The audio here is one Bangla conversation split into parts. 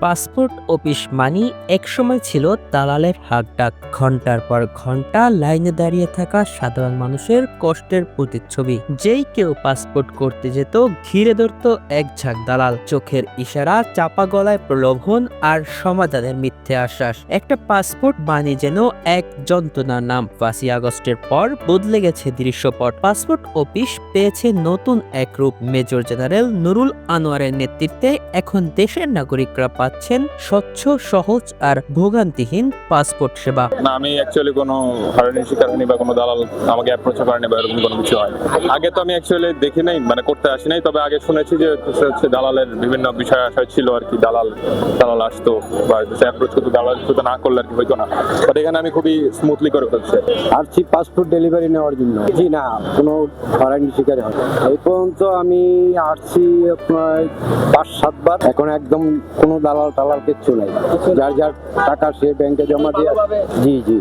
পাসপোর্ট অফিস মানি একসময় ছিল দালালের হাকডাক ঘণ্টার পর ঘণ্টা লাইনে দাঁড়িয়ে থাকা সাধারণ মানুষের কষ্টের প্রতিচ্ছবি। যেই কেউ পাসপোর্ট করতে যেত, ঘিরে ধরত এক ঝাঁক দালাল। চোখের ইশারা, চাপা গলায় প্রলোভন আর সমাধানের মিথ্যে আশ্বাস। একটা পাসপোর্ট মানি যেন এক যন্ত্রণার নাম। পাঁচই আগস্টের পর বদলে গেছে দৃশ্যপট। পাসপোর্ট অফিস পেয়েছে নতুন এক রূপ। মেজর জেনারেল নুরুল আনোয়ারের নেতৃত্বে এখন দেশের নাগরিকরা পাচ্ছেন স্বচ্ছ, সহজ আর ভোগান্তিহীন পাসপোর্ট সেবা। না আমি অ্যাকচুয়ালি কোনো হয়রানির শিকার হয়নি বা কোনো দালাল আমাকে অ্যাপ্রোচ করেনি বা এরকম কোনো কিছু হয় আগে তো আমি অ্যাকচুয়ালি দেখি নাই মানে করতে আসি নাই তবে আগে শুনেছি যে হচ্ছে দালালের বিভিন্ন বিষয় আশয় ছিল আর কি দালাল দালাল আসতো বা অ্যাপ্রোচ করতো দালাল শুধু না করলে আর কি হইতো না। বাট এখানে আমি খুবই স্মুথলি করে ফেলছি। আসছি পাসপোর্ট ডেলিভারি নেওয়ার জন্য? জি না কোনো হয়রানির শিকার হয় এই পর্যন্ত আমি আসছি আপনার পাঁচ সাতবার এখন একদম কোনো দালাল টালাল কিচ্ছু নাই। যার যার টাকা সে ব্যাংকে জমা দিয়ে জি জি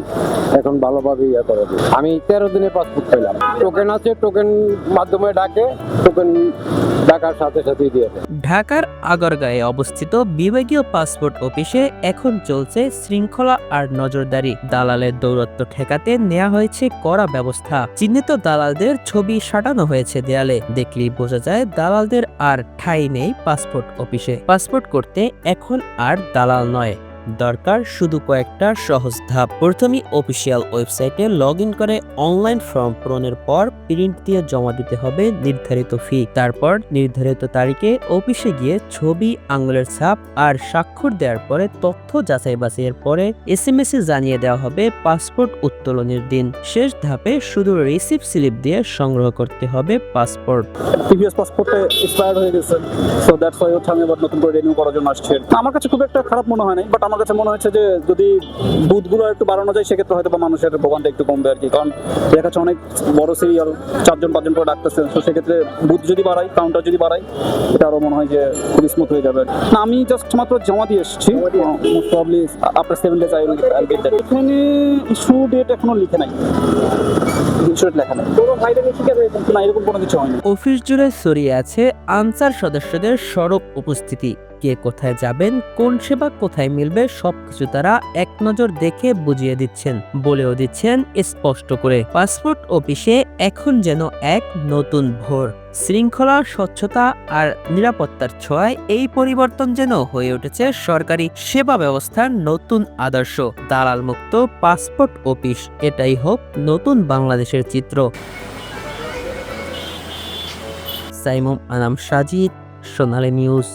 এখন ভালোভাবে ইয়ে করে। আমি তেরো দিনে পাসপোর্ট পেলাম। টোকেন আছে টোকেন মাধ্যমে ডাকে টোকেন ডাকার সাথে সাথেই দিয়ে ঢাকার আগরগাঁয়ে অবস্থিত বিভাগীয় পাসপোর্ট অফিসে এখন চলছে শৃঙ্খলা আর নজরদারি। দালালের দৌরত্ব ঠেকাতে নেওয়া হয়েছে কড়া ব্যবস্থা। চিহ্নিত দালালদের ছবি সাটানো হয়েছে দেয়ালে। দেখলেই বোঝা যায় দালালদের আর ঠাঁই নেই পাসপোর্ট অফিসে পাসপোর্ট করতে এখন আর দালাল নয়। দরকার শুধু কয়েকটা সহজ ধাপ। প্রথমেই অফিসিয়াল ওয়েবসাইটে লগ ইন করে অনলাইন ফর্ম পূরণের পর প্রিন্ট দিয়ে জমা দিতে হবে নির্ধারিত ফি তারপর নির্ধারিত তারিখে অফিসে গিয়ে ছবি, আঙুলের ছাপ আর স্বাক্ষর দেওয়ার পরে তথ্য যাচাই বাছাইয়ের পরে এস এম এস এ জানিয়ে দেওয়া হবে পাসপোর্ট উত্তোলনের দিন। শেষ ধাপে শুধু রিসিপ্ট স্লিপ দিয়ে সংগ্রহ করতে হবে পাসপোর্ট। প্রিভিয়াস পাসপোর্টে হয়ে গেছে সো দ্যাটস আমি আবার নতুন করে রিনিউ করার জন্য আসছি। আমার কাছে খুব একটা খারাপ মনে হয় নাই বাট কাছে মনে হচ্ছে যে যদি বুথগুলো একটু বাড়ানো যায় সেক্ষেত্রে হয়তো বা মানুষের ভোগানটা একটু কমবে আর কি। কারণ দেখা যাচ্ছে অনেক বড় সিরিয়াল চারজন পাঁচজন করে ডাকতেছে। তো সেক্ষেত্রে বুথ যদি বাড়াই কাউন্টার যদি বাড়াই এটা আরও মনে হয় যে খুবই স্মুথ হয়ে যাবে না আমি জাস্ট মাত্র জমা দিয়ে এসেছি। Probably after seven days I will get that এখানে ইস্যু ডেট এখনও লিখে নাই। ইস্যু ডেট লেখা নাই। কোনো ভাইরাল শিকার হয়েছে না এরকম কোনো কিছু হয়নি। অফিস জুড়ে ছড়িয়ে আছে আনসার সদস্যদের সড়ক উপস্থিতি। কে কোথায় যাবেন, কোন সেবা কোথায় মিলবে, সবকিছু তারা এক নজর দেখে বুঝিয়ে দিচ্ছেন। বলেও দিচ্ছেন স্পষ্ট করে, পাসপোর্ট অফিসে এখন যেন এক নতুন ভোর। শৃঙ্খলা, স্বচ্ছতা আর নিরাপত্তার ছোঁয়ায় এই পরিবর্তন যেন হয়ে উঠেছে সরকারি সেবা ব্যবস্থার নতুন আদর্শ। দালাল মুক্ত পাসপোর্ট অফিস, এটাই হোক নতুন বাংলাদেশের চিত্র। সাইমুম আনাম সাজিদ, সোনালী নিউজ।